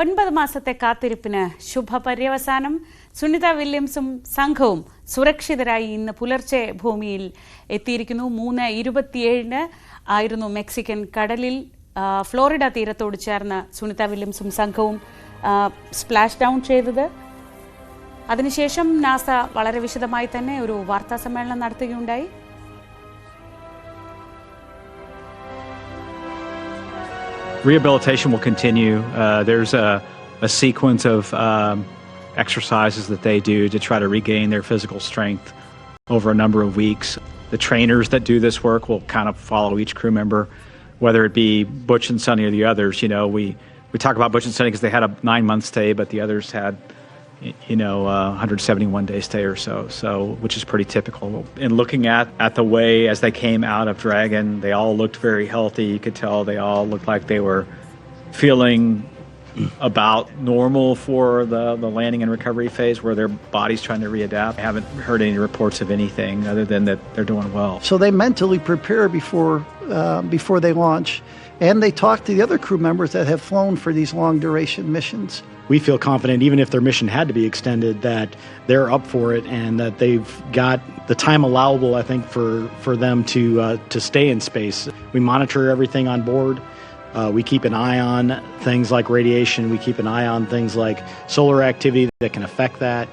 ഒൻപത് മാസത്തെ കാത്തിരിപ്പിന് ശുഭപര്യവസാനം. സുനിത വില്യംസും സംഘവും സുരക്ഷിതരായി ഇന്ന് പുലർച്ചെ ഭൂമിയിൽ എത്തിയിരിക്കുന്നു. മൂന്ന് ഇരുപത്തിയേഴിന് ആയിരുന്നു മെക്സിക്കൻ കടലിൽ ഫ്ലോറിഡ തീരത്തോട് ചേർന്ന് സുനിത വില്യംസും സംഘവും സ്പ്ലാഷ് ഡൗൺ ചെയ്തത്. അതിനുശേഷം നാസ വളരെ വിശദമായി തന്നെ ഒരു വാർത്താ സമ്മേളനം നടത്തുകയുണ്ടായി. Rehabilitation will continue. Uh, there's a, a sequence of um, exercises that they do to try to regain their physical strength over a number of weeks. The trainers that do this work will kind of follow each crew member, whether it be Butch and Sonny or the others. You know, we, we talk about Butch and Sonny because they had a nine month stay, but the others had, you know, uh, 171 day stay or so, so which is pretty typical. And looking at, at the way as they came out of Dragon, they all looked very healthy. You could tell they all looked like they were feeling about normal for the, the landing and recovery phase where their body's trying to readapt. I haven't heard any reports of anything other than that they're doing well. So they mentally prepare before uh, before they launch, and they talk to the other crew members that have flown for these long duration missions. we feel confident, even if their mission had to be extended, that they're up for it and that they've got the time allowable, I think, for, for them to, uh, to stay in space. We monitor everything on board. Uh, we keep an eye on things like radiation. We keep an eye on things like solar activity that can affect that,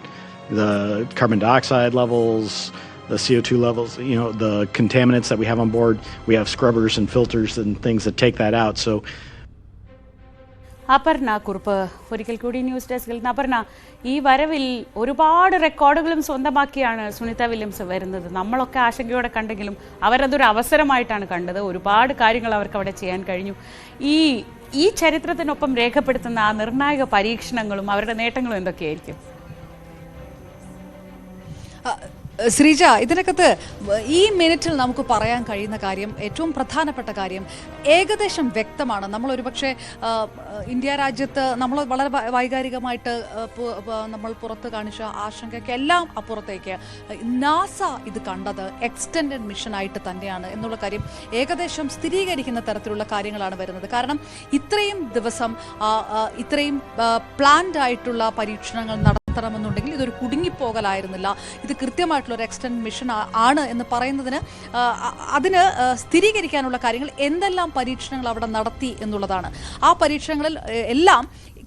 the carbon dioxide levels, the CO2 levels, you know, the contaminants that we have on board. We have scrubbers and filters and things that take that out. So Aparna Kurup ഒരിക്കൽ കൂടി news ഡെസ്കിൽ നിന്ന് അപർണ ഈ വരവിൽ ഒരുപാട് റെക്കോർഡുകളും സ്വന്തമാക്കിയാണ് Sunitha Williams വരുന്നത് നമ്മളൊക്കെ ആശങ്കയോടെ കണ്ടെങ്കിലും അവരതൊരു അവസരമായിട്ടാണ് കണ്ടത് ഒരുപാട് കാര്യങ്ങൾ അവർക്ക് അവിടെ ചെയ്യാൻ കഴിഞ്ഞു ഈ ഈ ചരിത്രത്തിനൊപ്പം രേഖപ്പെടുത്തുന്ന ആ നിർണായക പരീക്ഷണങ്ങളും അവരുടെ നേട്ടങ്ങളും എന്തൊക്കെയായിരിക്കും ശ്രീജ ഇതിനകത്ത് ഈ മിനിറ്റിൽ നമുക്ക് പറയാൻ കഴിയുന്ന കാര്യം ഏറ്റവും പ്രധാനപ്പെട്ട കാര്യം ഏകദേശം വ്യക്തമാണ്. നമ്മൾ ഒരുപക്ഷെ ഇന്ത്യ രാജ്യത്ത് നമ്മൾ വളരെ വൈകാരികമായിട്ട് നമ്മൾ പുറത്ത് കാണിച്ച ആശങ്കയ്ക്കെല്ലാം അപ്പുറത്തേക്ക്. നാസ ഇത് കണ്ടത് എക്സ്റ്റെൻഡഡ് മിഷനായിട്ട് തന്നെയാണ് എന്നുള്ള കാര്യം ഏകദേശം സ്ഥിരീകരിക്കുന്ന തരത്തിലുള്ള കാര്യങ്ങളാണ് വരുന്നത്. കാരണം ഇത്രയും ദിവസം ഇത്രയും പ്ലാൻഡ് ആയിട്ടുള്ള പരീക്ഷണങ്ങൾ നടത്തണമെന്നുണ്ടെങ്കിൽ ഇതൊരു കുടുങ്ങിപ്പോകലായിരുന്നില്ല. ഇത് കൃത്യമായിട്ടുള്ള ഒരു എക്സ്റ്റൻഡ് മിഷൻ ആണ് എന്ന് പറയുന്നതിന് അതിന് സ്ഥിരീകരിക്കാനുള്ള കാര്യങ്ങൾ എന്തെല്ലാം പരീക്ഷണങ്ങൾ അവിടെ നടത്തി എന്നുള്ളതാണ്. ആ പരീക്ഷണങ്ങളിൽ എല്ലാം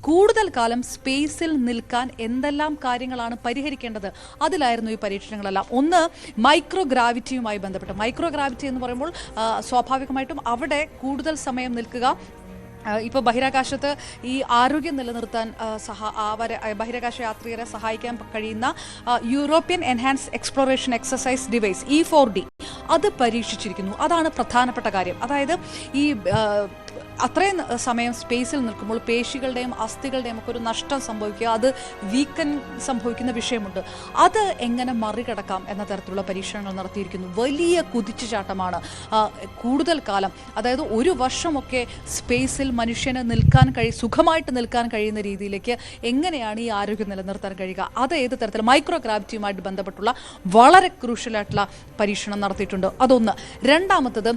കൂടുതൽ കാലം സ്പേസിൽ നിൽക്കാൻ എന്തെല്ലാം കാര്യങ്ങളാണ് പരിഹരിക്കേണ്ടത് അതിലായിരുന്നു ഈ പരീക്ഷണങ്ങളെല്ലാം. ഒന്ന് മൈക്രോ ഗ്രാവിറ്റിയുമായി ബന്ധപ്പെട്ട്. മൈക്രോ ഗ്രാവിറ്റി എന്ന് പറയുമ്പോൾ സ്വാഭാവികമായിട്ടും അവിടെ കൂടുതൽ സമയം നിൽക്കുക ഇപ്പോൾ ബഹിരാകാശത്ത് ഈ ആരോഗ്യം നിലനിർത്താൻ സഹ അവരെ ബഹിരാകാശ യാത്രികരെ സഹായിക്കാൻ കഴിയുന്ന European enhance exploration exercise device E four D അത് പരീക്ഷിച്ചിരിക്കുന്നു. അതാണ് പ്രധാനപ്പെട്ട കാര്യം. അതായത് ഈ അത്രയും സമയം സ്പേസിൽ നിൽക്കുമ്പോൾ പേശികളുടെയും അസ്ഥികളുടെയും ഒക്കെ ഒരു നഷ്ടം സംഭവിക്കുക അത് വീക്കൻ സംഭവിക്കുന്ന വിഷയമുണ്ട്. അത് എങ്ങനെ മറികടക്കാം എന്ന തരത്തിലുള്ള പരീക്ഷണങ്ങൾ നടത്തിയിരിക്കുന്നു. വലിയ കുതിച്ചുചാട്ടമാണ്. കൂടുതൽ കാലം അതായത് ഒരു വർഷമൊക്കെ സ്പേസിൽ മനുഷ്യന് നിൽക്കാൻ കഴി സുഖമായിട്ട് നിൽക്കാൻ കഴിയുന്ന രീതിയിലേക്ക് എങ്ങനെയാണ് ഈ ആരോഗ്യം നിലനിർത്താൻ കഴിയുക? അത് ഏത് തരത്തിൽ? മൈക്രോ ഗ്രാവിറ്റിയുമായിട്ട് ബന്ധപ്പെട്ടുള്ള വളരെ ക്രൂഷ്യലായിട്ടുള്ള പരീക്ഷണം നടത്തിയിട്ടുണ്ട്. അതൊന്ന്. രണ്ടാമത്തത്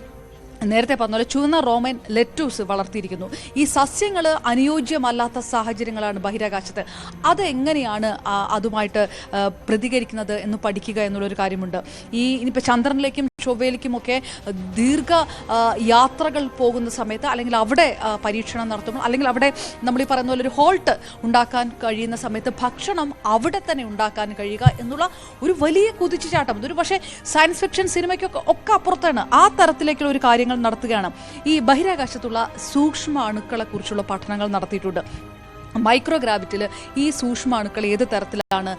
നേരത്തെ പറഞ്ഞ പോലെ ചുവന്ന റോമൻ ലെറ്റൂസ് വളർത്തിയിരിക്കുന്നു. ഈ സസ്യങ്ങൾ അനുയോജ്യമല്ലാത്ത സാഹചര്യങ്ങളാണ് ബഹിരാകാശത്ത്. അത് എങ്ങനെയാണ് അതുമായിട്ട് പ്രതികരിക്കുന്നത് എന്ന് പഠിക്കുക എന്നുള്ളൊരു കാര്യമുണ്ട്. ഈ ഇനിയിപ്പോൾ ചന്ദ്രനിലേക്കും ചൊവ്വയിലേക്കുമൊക്കെ ദീർഘ യാത്രകൾ പോകുന്ന സമയത്ത് അല്ലെങ്കിൽ അവിടെ പരീക്ഷണം നടത്തുമ്പോൾ അല്ലെങ്കിൽ അവിടെ നമ്മൾ ഈ പറയുന്ന പോലെ ഒരു ഹോൾട്ട് ഉണ്ടാക്കാൻ കഴിയുന്ന സമയത്ത് ഭക്ഷണം അവിടെ തന്നെ ഉണ്ടാക്കാൻ കഴിയുക എന്നുള്ള ഒരു വലിയ കുതിച്ചുചാട്ടം. ഇതൊരു പക്ഷേ സയൻസ് ഫിക്ഷൻ സിനിമയ്ക്കൊക്കെ ഒക്കെ അപ്പുറത്താണ്. ആ തരത്തിലേക്കുള്ള ഒരു കാര്യങ്ങൾ നടത്തുകയാണ്. ഈ ബഹിരാകാശത്തുള്ള സൂക്ഷ്മ അണുക്കളെ കുറിച്ചുള്ള പഠനങ്ങൾ നടത്തിയിട്ടുണ്ട്. മൈക്രോഗ്രാവിറ്റിൽ ഈ സൂക്ഷ്മ അണുക്കൾ ഏത് തരത്തിലാണ്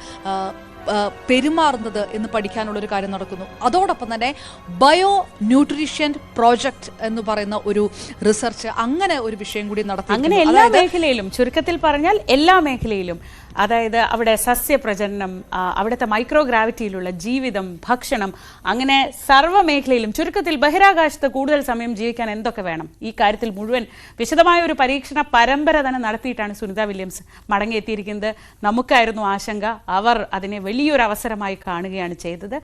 പെരുമാറുന്നത് എന്ന് പഠിക്കാനുള്ള ഒരു കാര്യം നടക്കുന്നു. അതോടൊപ്പം തന്നെ ബയോ ന്യൂട്രീഷ്യൻ പ്രോജക്റ്റ് എന്ന് പറയുന്ന ഒരു റിസർച്ച് അങ്ങനെ ഒരു വിഷയം കൂടി നടത്തി അങ്ങനെ എല്ലാ മേഖലയിലും ചുരുക്കത്തിൽ പറഞ്ഞാൽ എല്ലാ മേഖലയിലും അതായത് അവിടെ സസ്യപ്രജനനം അവിടുത്തെ മൈക്രോ ഗ്രാവിറ്റിയിലുള്ള ജീവിതം ഭക്ഷണം അങ്ങനെ സർവ മേഖലയിലും ചുരുക്കത്തിൽ ബഹിരാകാശത്ത് കൂടുതൽ സമയം ജീവിക്കാൻ എന്തൊക്കെ വേണം? ഈ കാര്യത്തിൽ മുഴുവൻ വിശദമായ ഒരു പരീക്ഷണ പരമ്പര തന്നെ നടത്തിയിട്ടാണ് സുനിത വില്യംസ് മടങ്ങിയെത്തിയിരിക്കുന്നത്. നമുക്കായിരുന്നു ആശങ്ക അവർ അതിനെ വലിയൊരു അവസരമായി കാണുകയാണ് ചെയ്തത്.